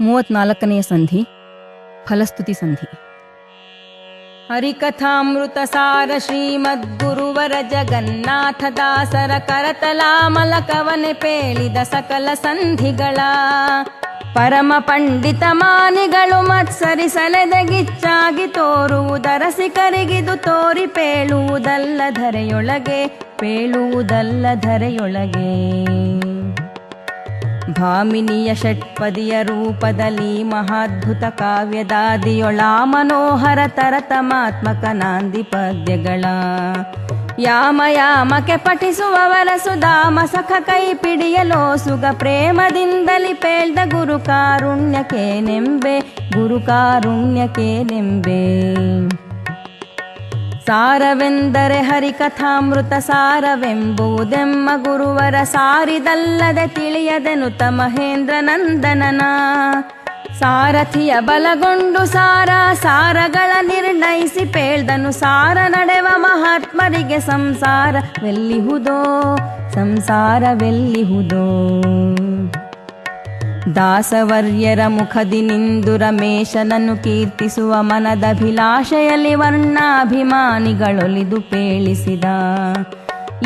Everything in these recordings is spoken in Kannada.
ಮೂವತ್ನಾಲ್ಕನೆಯ ಸಂಧಿ, ಫಲಸ್ತುತಿ ಸಂಧಿ. ಹರಿಕಥಾಮೃತ ಸಾರ ಶ್ರೀಮದ್ಗುರುವರ ಜಗನ್ನಾಥ ದಾಸರ ಕರತಲಾಮಲ ಕವನೆ ಪೇಳಿದ ಸಕಲ ಸಂಧಿಗಳ. ಪರಮ ಪಂಡಿತ ಮಾನಿಗಳು ಮತ್ಸರಿಸಲೆದಗಿಚ್ಚಾಗಿ ತೋರುವುದರ ಸಿಕರಿಗಿದು ತೋರಿ ಪೇಳುವುದಲ್ಲ ಧರೆಯೊಳಗೆ ಪೇಳುವುದಲ್ಲ ಧರೆಯೊಳಗೆ. ಭಾಮಿನಿಯ ಷಟ್ಪದಿಯ ರೂಪದಲ್ಲಿ ಮಹಾದ್ಭುತ ಕಾವ್ಯದಾದಿಯೊಳ ಮನೋಹರ ತರತಮಾತ್ಮಕ ನಾಂದಿ ಪದ್ಯಗಳ. ಯಾಮ ಯಾಮಕ್ಕೆ ಪಠಿಸುವವರ ಸುಧಾಮ ಸಖ ಕೈ ಪಿಡಿಯಲೋ ಸುಗ ಪ್ರೇಮದಿಂದಲಿ ಪೇಳ್ದ ಗುರು ಕಾರುಣ್ಯಕ್ಕೆ ನೆಂಬೆ, ಗುರು ಕಾರುಣ್ಯಕ್ಕೆ ನೆಂಬೆ. ಸಾರವೆಂದರೆ ಹರಿಕಥಾಮೃತ ಸಾರವೆಂಬುದೆಮ್ಮ ಗುರುವರ ಸಾರಿದಲ್ಲದೆ ತಿಳಿಯದೆನುತ ಮಹೇಂದ್ರ ನಂದನನ. ಸಾರಥಿಯ ಬಲಗೊಂಡು ಸಾರ, ಸಾರಗಳ ನಿರ್ಣಯಿಸಿ ಪೇಳ್ದನು ಸಾರ, ನಡೆವ ಮಹಾತ್ಮರಿಗೆ ಸಂಸಾರವೆಲ್ಲಿಹುದೋ ಸಂಸಾರವೆಲ್ಲಿಹುದೋ ದಾಸವರ್ಯರ ಮುಖದಿ ನಿಂದು ರಮೇಶನನ್ನು ಕೀರ್ತಿಸುವ ಮನದಭಿಲಾಷೆಯಲ್ಲಿ ವರ್ಣಾಭಿಮಾನಿಗಳೊಲಿದು ಪೇಳಿಸಿದ.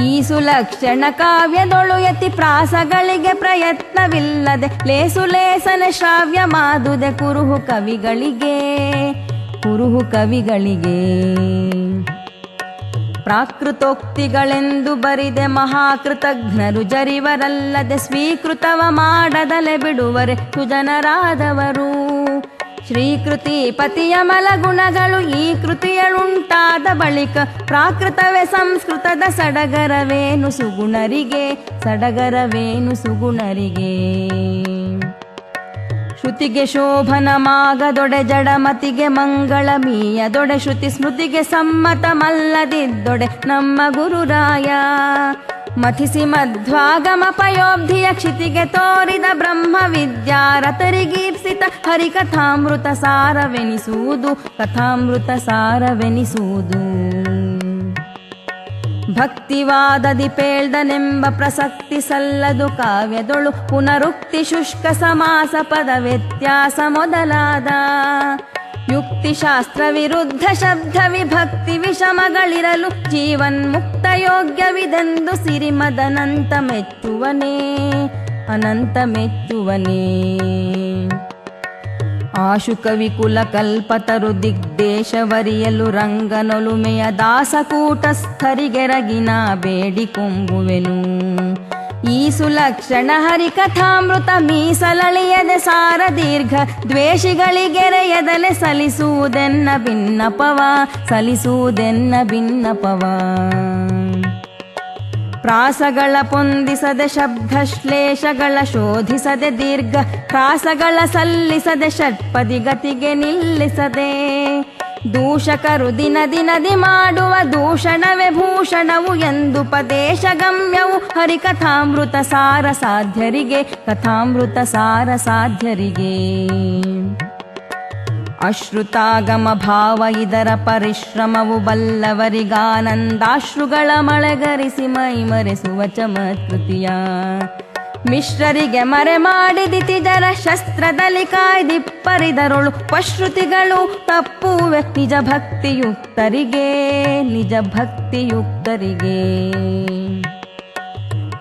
ಈ ಸುಲಕ್ಷಣ ಕಾವ್ಯದೊಳು ಯತಿ ಪ್ರಾಸಗಳಿಗೆ ಪ್ರಯತ್ನವಿಲ್ಲದೆ ಲೇಸು ಲೇಸನೆ ಶ್ರಾವ್ಯ ಮಾದುದೆ ಕುರುಹು ಕವಿಗಳಿಗೆ ಕುರುಹು ಕವಿಗಳಿಗೆ. ಪ್ರಾಕೃತೋಕ್ತಿಗಳೆಂದು ಬರಿದೆ ಮಹಾಕೃತಜ್ಞರು ಜರಿವರಲ್ಲದೆ ಸ್ವೀಕೃತವ ಮಾಡದಲೆ ಬಿಡುವರೆ ಸುಜನರಾದವರು. ಶ್ರೀಕೃತಿ ಪತಿಯ ಮಲಗುಣಗಳು ಈ ಕೃತಿಯಳುಂಟಾದ ಬಳಿಕ ಪ್ರಾಕೃತವೇ ಸಂಸ್ಕೃತದ ಸಡಗರವೇನು ಸುಗುಣರಿಗೆ ಸಡಗರವೇನು ಸುಗುಣರಿಗೆ. ಶ್ರುತಿಗೆ ಶೋಭನ ಮಾಗದೊಡೆ ಜಡಮತಿಗೆ ಮಂಗಳ ಮೀಯದೊಡೆ ಶ್ರುತಿ ಸ್ಮೃತಿಗೆ ಸಮ್ಮತ ಮಲ್ಲದಿದ್ದೊಡೆ ನಮ್ಮ ಗುರುರಾಯ. ಮಥಿಸಿ ಮಧ್ವಾಗಮ ಪಯೋಬ್ಧಿಯ ಕ್ಷಿತಿಗೆ ತೋರಿದ ಬ್ರಹ್ಮ ವಿದ್ಯಾರತರಿಗೀರ್ಸಿತ ಹರಿಕಥಾಮೃತ ಸಾರವೆನಿಸುವುದು, ಕಥಾಮೃತ ಸಾರವೆನಿಸುವುದು. ಭಕ್ತಿವಾದದಿ ಪೇಳ್ದನೆಂಬ ಪ್ರಸಕ್ತಿ ಸಲ್ಲದು ಕಾವ್ಯದೊಳು ಪುನರುಕ್ತಿ ಶುಷ್ಕ ಸಮಾಸ ಪದ ವ್ಯತ್ಯಾಸ ಮೊದಲಾದ. ಯುಕ್ತಿಶಾಸ್ತ್ರ ವಿರುದ್ಧ ಶಬ್ದ ವಿಭಕ್ತಿ ವಿಷಮಗಳಿರಲು ಜೀವನ್ಮುಕ್ತ ಯೋಗ್ಯವಿದೆಂದು ಸಿರಿಮದನಂತ ಮೆಚ್ಚುವನೇ, ಅನಂತ ಮೆಚ್ಚುವನೇ. ಆಶುಕವಿ ಕುಲ ಕಲ್ಪತರು ದಿಗ್ದೇಶವರಿಯಲು ರಂಗನೊಲುಮೆಯ ದಾಸಕೂಟಸ್ಥರಿಗೆರಗಿನ ಬೇಡಿಕೊಂಬುವೆನು ಈ ಸುಲಕ್ಷಣ ಹರಿಕಥಾಮೃತ ಮೀಸಲಳಿಯದೆ ಸಾರ ದೀರ್ಘ ದ್ವೇಷಿಗಳಿಗೆರೆಯದಲೆ ಸಲಿಸುವುದೆನ್ನ ಭಿನ್ನಪವ ಸಲಿಸುವುದೆನ್ನ ಭಿನ್ನಪವ. ಪ್ರಾಸಗಳ ಪೊಂದಿಸದೆ ಶಬ್ದಶ್ಲೇಷಗಳ ಶೋಧಿಸದೆ ದೀರ್ಘ ಪ್ರಾಸಗಳ ಸಲ್ಲಿಸದೆ ಷಟ್ಪದಿ ಗತಿಗೆ ನಿಲ್ಲಿಸದೆ ದೂಷಕರು ದಿನ ದಿನದಿ ಮಾಡುವ ದೂಷಣವೇ ಭೂಷಣವು ಎಂದು ಪದೇಶ ಗಮ್ಯವು ಹರಿಕಥಾಮೃತ ಸಾರ ಸಾಧ್ಯರಿಗೆ ಕಥಾಮೃತ ಸಾರ ಸಾಧ್ಯರಿಗೆ. ಅಶ್ರುತಾಗಮ ಭಾವ ಇದರ ಪರಿಶ್ರಮವು ಬಲ್ಲವರಿಗಾನಂದಾಶ್ರುಗಳ ಮಳೆಗರಿಸಿ ಮೈ ಮರೆಸುವ ಚಮತ್ಕೃತಿಯ. ಮಿಶ್ರರಿಗೆ ಮರೆ ಮಾಡಿದಿತಿಜರ ಶಸ್ತ್ರದಲ್ಲಿ ಕಾಯ್ದಿಪ್ಪರಿದರೊಳು ಪಶ್ರುತಿಗಳು ತಪ್ಪು ನಿಜ ಭಕ್ತಿಯುಕ್ತರಿಗೆ ನಿಜ ಭಕ್ತಿಯುಕ್ತರಿಗೆ.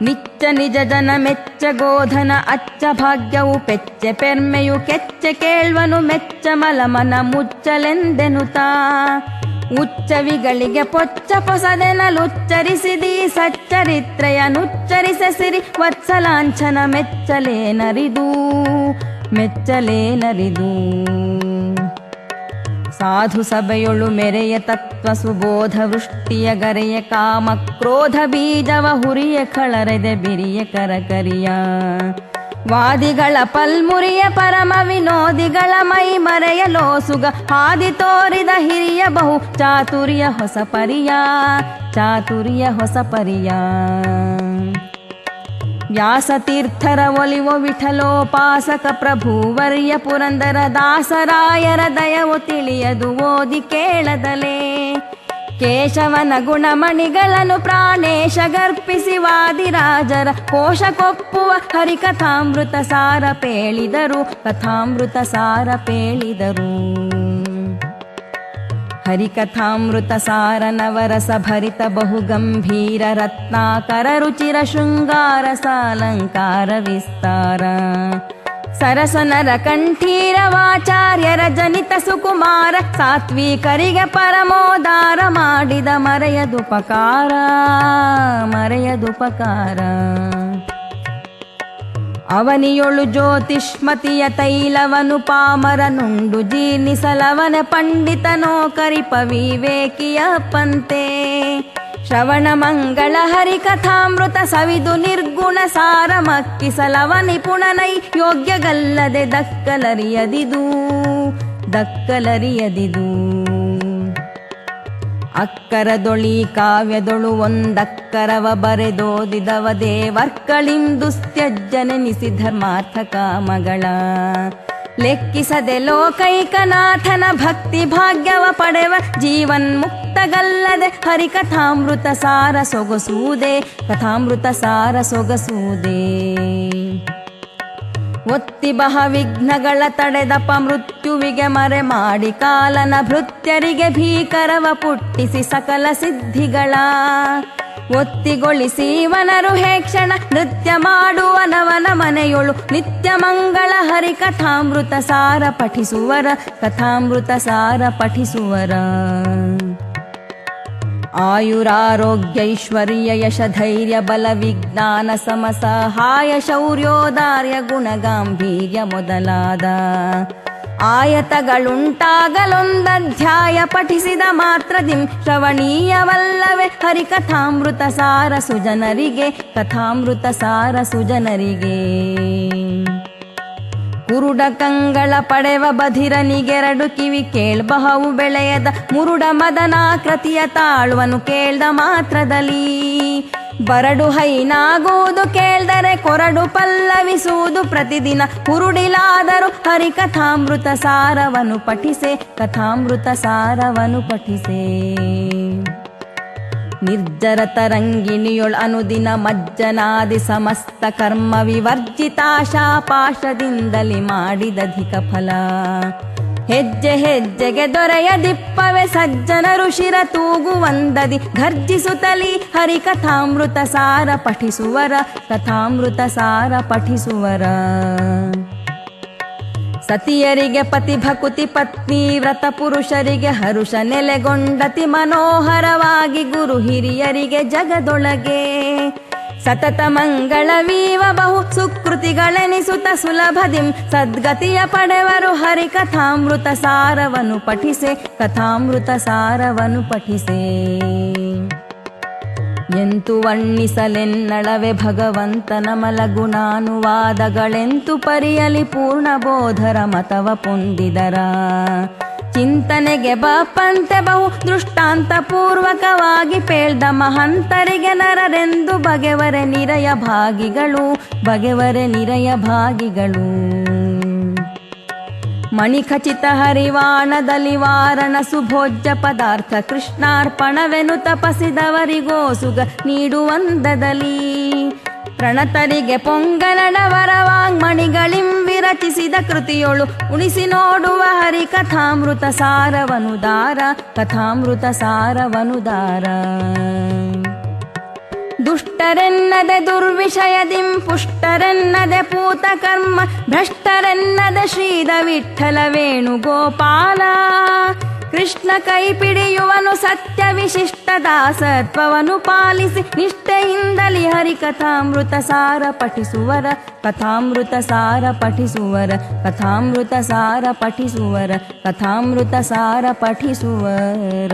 ನಿಚ್ಚ ನಿಜ ಜನ ಮೆಚ್ಚ ಗೋಧನ, ಅಚ್ಚ ಭಾಗ್ಯವು ಪೆಚ್ಚೆ ಪೆರ್ಮೆಯು ಕೆಚ್ಚೆ ಕೇಳ್ವನು, ಮೆಚ್ಚ ಮಲಮನ ಮುಚ್ಚಲೆಂದೆನುತಾ. ಉಚ್ಚವಿಗಳಿಗೆ ಪೊಚ್ಚ ಪೊಸದೆನಲುಚ್ಚರಿಸಿದಿ ಸಚ್ಚರಿತ್ರೆಯ ನುಚ್ಚರಿಸ ಸಿರಿ ವತ್ಸಲಾಂಛನ ಮೆಚ್ಚಲೇನರಿದು ಮೆಚ್ಚಲೇನರಿದು. ಸಾಧು ಸಭೆಯೊಳು ಮೆರೆಯ ತತ್ವ ಸುಬೋಧ ವೃಷ್ಟಿಯ ಗರೆಯ ಕಾಮ ಕ್ರೋಧ ಬೀಜವ ಹುರಿಯ ಕಳರೆದೆ ಬಿರಿಯ ಕರಕರಿಯ. ವಾದಿಗಳ ಪಲ್ಮುರಿಯ ಪರಮ ವಿನೋದಿಗಳ ಮೈ ಮರೆಯ ಲೋಸುಗ ಹಾದಿ ತೋರಿದ ಹಿರಿಯ ಬಹು ಚಾತುರ್ಯ ಹೊಸ ಪರಿಯ ಚಾತುರ್ಯ ಹೊಸ ಪರಿಯ ವ್ಯಾಸತೀರ್ಥರ ಒಲಿವೋ ವಿಠಲೋಪಾಸಕ ಪ್ರಭುವರ್ಯ ಪುರಂದರ ದಾಸರಾಯರ ದಯವು ತಿಳಿಯದು ಓದಿ ಕೇಳದಲೇ. ಕೇಶವನ ಗುಣಮಣಿಗಳನ್ನು ಪ್ರಾಣೇಶ ಗರ್ಪಿಸಿ ವಾದಿರಾಜರ ಕೋಶಕೊಪ್ಪುವ ಹರಿಕಥಾಮೃತ ಸಾರ ಪೇಳಿದರು, ಕಥಾಮೃತ ಸಾರ ಪೇಳಿದರು. ವಾಚಾರ್ಯರ ಜನಿತ ಸುಕುಮಾರ ಸಾತ್ವಿಕರಿಗೆ ಪರಮೋದಾರ ಮಾಡಿದ ಮರೆಯದುಪಕಾರ ಮರೆಯದುಪಕಾರ ಅವನಿಯೊಳು ಜ್ಯೋತಿಷ್ಮತಿಯ ತೈಲವನು ಪಾಮರನುಂಡು ಜೀರ್ಣಿಸಲವನ ಪಂಡಿತನೋ ಕರಿಪ ವಿವೇಕಿಯ ಪಂತೆ. ಶ್ರವಣ ಮಂಗಳ ಹರಿಕಥಾಮೃತ ಸವಿದು ನಿರ್ಗುಣ ಸಾರ ಮಕ್ಕಿಸಲವ ನಿಪುಣನೈ ಯೋಗ್ಯಗಲ್ಲದೆ ದಕ್ಕಲರಿಯದಿದು ದಕ್ಕಲರಿಯದಿದು. ಅಕ್ಕರದೊಳಿ ಕಾವ್ಯದೊಳು ಒಂದಕ್ಕರವ ಬರೆದೋದಿದವ ದೇವರ್ಕಳಿಂದುಸ್ತ್ಯಜ್ಜನೆನಿಸಿ ಧರ್ಮಾರ್ಥ ಕಾಮಗಳ ಲೆಕ್ಕಿಸದೆ ಲೋಕೈಕನಾಥನ ಭಕ್ತಿ ಭಾಗ್ಯವ ಪಡೆವ ಜೀವನ್ ಮುಕ್ತಗಲ್ಲದೆ ಹರಿಕಥಾಮೃತ ಸಾರ ಸೊಗಸುವುದೇ ಕಥಾಮೃತ ಸಾರ ಸೊಗಸುವುದೇ ಒತ್ತಿ ಬಹ ವಿಘ್ನಗಳ ತಡೆದಪ ಮೃತ್ಯುವಿಗೆ ಮರೆ ಮಾಡಿ ಕಾಲನ ಭೃತ್ಯರಿಗೆ ಭೀಕರವ ಪುಟ್ಟಿಸಿ ಸಕಲ ಸಿದ್ಧಿಗಳ. ಒತ್ತಿಗೊಳಿಸಿ ವನರು ಹೇಕ್ಷಣ ನೃತ್ಯ ಮಾಡುವ ನವನ ಮನೆಯೊಳು ನಿತ್ಯ ಮಂಗಳ ಹರಿ ಕಥಾಮೃತ ಸಾರ ಪಠಿಸುವರ, ಕಥಾಮೃತ ಸಾರ ಪಠಿಸುವರ. ಆಯುರಾರೋಗ್ಯೈಶ್ವರ್ಯ ಯಶ ಧೈರ್ಯ ಬಲ ವಿಜ್ಞಾನ ಸಮಸಹಾಯ ಶೌರ್ಯೋದಾರ್ಯ ಗುಣ ಗಾಂಭೀರ್ಯ ಮೊದಲಾದ ಆಯತಗಳುಂಟಾಗಲೊಂದಧ್ಯಾಯ ಪಠಿಸಿದ ಮಾತ್ರದಿಂ ಶ್ರವಣೀಯವಲ್ಲವೇ ಹರಿಕಥಾಮೃತ ಸಾರ ಸುಜನರಿಗೆ ಕಥಾಮೃತ ಸಾರ ಸುಜನರಿಗೆ ಕುರುಡ ಕಂಗಳ ಪಡೆವ ಬಧಿರನಿಗೆರಡು ಕಿವಿ ಕೇಳ್ಬಹವು ಬೆಳೆಯದ ಮುರುಡ ಮದನಾಕೃತಿಯ ತಾಳುವನು ಕೇಳ್ದ ಮಾತ್ರದಲ್ಲಿ. ಬರಡು ಹೈನಾಗುವುದು ಕೇಳ್ದರೆ ಕೊರಡು ಪಲ್ಲವಿಸುವುದು ಪ್ರತಿದಿನ. ಕುರುಡಿಲಾದರೂ ಹರಿಕಥಾಮೃತ ಸಾರವನು ಪಠಿಸೆ, ಕಥಾಮೃತ ಸಾರವನು ಪಠಿಸೆ. ನಿರ್ಜರ ತರಂಗಿಣಿಯೊಳ್ ಅನುದಿನ ಮಜ್ಜನಾದಿ ಸಮಸ್ತ ಕರ್ಮ ವಿವರ್ಜಿತಾಶಾಪಾಶದಿಂದಲಿ ಮಾಡಿದಧಿಕ ಫಲ. ಹೆಜ್ಜೆ ಹೆಜ್ಜೆಗೆ ದೊರೆಯ ದಿಪ್ಪವೆ ಸಜ್ಜನ ಋಷಿರ ತೂಗುವಂದದಿ ಘರ್ಜಿಸುತ್ತಲಿ ಹರಿ ಕಥಾಮೃತ ಸಾರ ಪಠಿಸುವರ ಕಥಾಮೃತ ಸಾರ ಪಠಿಸುವರ. ಸತಿಯರಿಗೆ ಪತಿ ಭಕುತಿ ಪತ್ನಿ, ವ್ರತ ಪುರುಷರಿಗೆ ಹರುಷ ನೆಲೆಗೊಂಡತಿ ಮನೋಹರವಾಗಿ ಗುರು ಹಿರಿಯರಿಗೆ ಜಗದೊಳಗೆ. ಸತತ ಮಂಗಳವೀವ ಬಹು ಸುಕೃತಿಗಳೆನಿಸುತ ಸುಲಭದಿಂ ಸದ್ಗತಿಯ ಪಡೆವರು ಹರಿ ಕಥಾಮೃತ ಸಾರವನ್ನು ಪಠಿಸೆ, ಕಥಾಮೃತ ಸಾರವನ್ನು ಪಠಿಸೆ. ಎಂತು ವರ್ಣಿಸಲೆನ್ನಳವೆ ಭಗವಂತನ ಮಲಗುಣಾನುವಾದಗಳೆಂತು ಪರಿಯಲಿ ಪೂರ್ಣ ಬೋಧರ ಮತವ ಪೊಂದಿದರ ಚಿಂತನೆಗೆ ಬಾಪಂತೆ ಬಹು ದೃಷ್ಟಾಂತ ಪೂರ್ವಕವಾಗಿ ಪೇಳ್ದ ಮಹಂತರಿಗೆ ನರರೆಂದು ಬಗೆವರೆ ನಿರಯ ಭಾಗಿಗಳು, ಬಗೆವರೆ ನಿರಯ ಭಾಗಿಗಳು. ಮಣಿಖಚಿತ ಹರಿವಾಣದಲ್ಲಿ ವಾರಣ ಸುಭೋಜ್ಯ ಪದಾರ್ಥ ಕೃಷ್ಣಾರ್ಪಣವೆನು ತಪಸಿದವರಿಗೋ ಸುಗ ನೀಡುವಂದದಲ್ಲಿ ಪ್ರಣತರಿಗೆ ಪೊಂಗಲಡವರ ವಾಂಗ್ಮಣಿಗಳಿಂ ವಿರಚಿಸಿದ ಕೃತಿಯೊಳು ಉಣಿಸಿ ನೋಡುವ ಹರಿ ಕಥಾಮೃತ ಸಾರವನುದಾರ ಕಥಾಮೃತ ಸಾರವನುದಾರ. ದುಷ್ಟರೆನ್ನದೆ ದುರ್ವಿಷಯದಿಂ ಪುಷ್ಟರೆನ್ನದೆ ಪೂತ ಕರ್ಮ ಭ್ರಷ್ಟರೆನ್ನದೆ ಶ್ರೀದ ವಿಠಲ ವೇಣುಗೋಪಾಲ ಕೃಷ್ಣ ಕೈ ಪಿಡಿಯುವನು ಸತ್ಯ ವಿಶಿಷ್ಟ ದಾಸತ್ವವನ್ನು ಪಾಲಿಸಿ ನಿಷ್ಠೆಯಿಂದಲಿ ಹರಿ ಕಥಾಮೃತ ಸಾರ ಪಠಿಸುವರ ಕಥಾಮೃತ ಸಾರ ಪಠಿಸುವರ ಕಥಾಮೃತ ಸಾರ ಪಠಿಸುವರ ಕಥಾಮೃತ ಸಾರ ಪಠಿಸುವರ